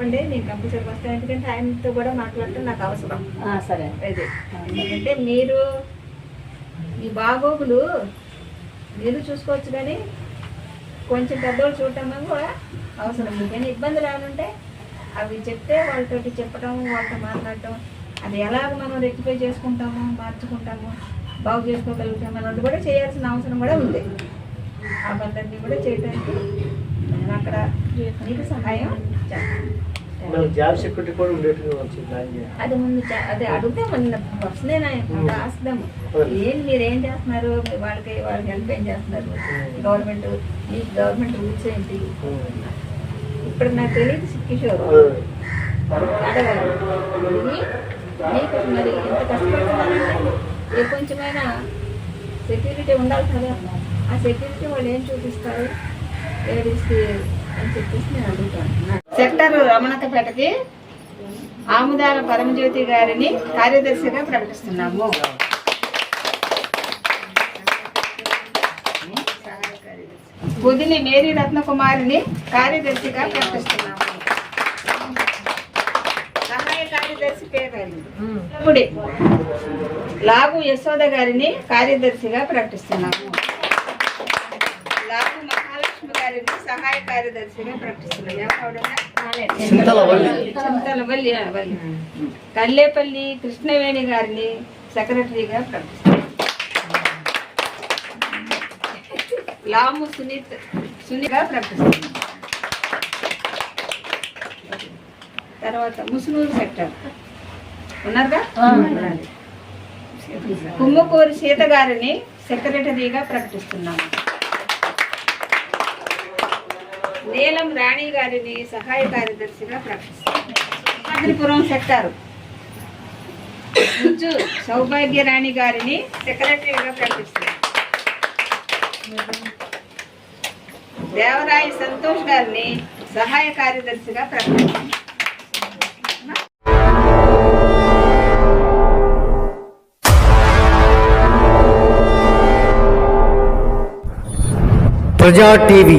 వస్తానండి నేను కంపల్సరీగా వస్తాను. ఎందుకంటే ఆయనతో కూడా మాట్లాడటం నాకు అవసరం. ఆ, సరే. ఇది ఎందుకంటే మీరు ఈ బాగోగులు మీరు చూసుకోవచ్చు కానీ కొంచెం పెద్దోళ్ళు చూడటం కూడా అవసరం. కానీ ఇబ్బంది రానుంటే అవి చెప్తే వాళ్ళతోటి చెప్పడం వాళ్ళతో మాట్లాడటం అది ఎలాగ మనం రెక్టిఫై చేసుకుంటాము మార్చుకుంటాము బాగు చేసుకోగలుగుతాము అన్నది కూడా చేయాల్సిన అవసరం కూడా ఉంది. ఆ పనులన్నీ కూడా చేయడానికి నేను అక్కడ మీకు సహాయం జాబ్ సెక్యూరిటీ కూడా ఉండేట్టుగా వచ్చింది అది ముందు అదే అడిగితే మన వస్తున్నాయి రాస్తాము ఏం మీరు ఏం చేస్తున్నారు వాళ్ళకి వాళ్ళకి హెల్ప్ ఏం చేస్తున్నారు? గవర్నమెంట్ ఈ గవర్నమెంట్ రూల్స్ ఏంటి? ఇప్పుడు నాకు తెలియదు కిషోర్ అడగాలి. మీకు మరి ఎంత కష్టపడుతున్నారంటే కొంచెమైనా సెక్యూరిటీ ఉండాలి కదా. ఆ సెక్యూరిటీ వాళ్ళు ఏం చూపిస్తారు? లేడీస్కి అని చెప్పేసి నేను అడుగుతాను. సెక్టర్ రమణకపేటకి ఆముదాల పరమజ్యోతి గారిని కార్యదర్శిగా ప్రకటిస్తున్నాము. బుధిని మేరీ రత్నకుమారిని కార్యదర్శిగా ప్రకటిస్తున్నాము. సహాయ కార్యదర్శి పేరు లాగు యశోద గారిని కార్యదర్శిగా ప్రకటిస్తున్నాము. లాగు సహాయ కార్యదర్శిగా వల్లి. కల్లేపల్లి కృష్ణవేణి గారిని సెక్రటరీగా ప్రకటిస్తున్నాం లాము సునీత్ సునీగా ప్రకటిస్తున్నాం తర్వాత ముసునూరు సెక్టర్. ఉన్నారుగా? ఉన్నారు. కుమ్మకూరి సీత గారిని సెక్రటరీగా ప్రకటిస్తున్నాము నీలం రాణి గారిని సహాయ కార్యదర్శిగా ప్రకటిస్తారు ఆదిపురం సెక్టార్. ముజ్జు సౌభాగ్య రాణి గారిని సెక్రటరీగా ప్రకటిస్తారు దేవరాయి సంతోష్ గారిని సహాయ కార్యదర్శిగా ప్రకటిస్తారు ప్రజా టీవీ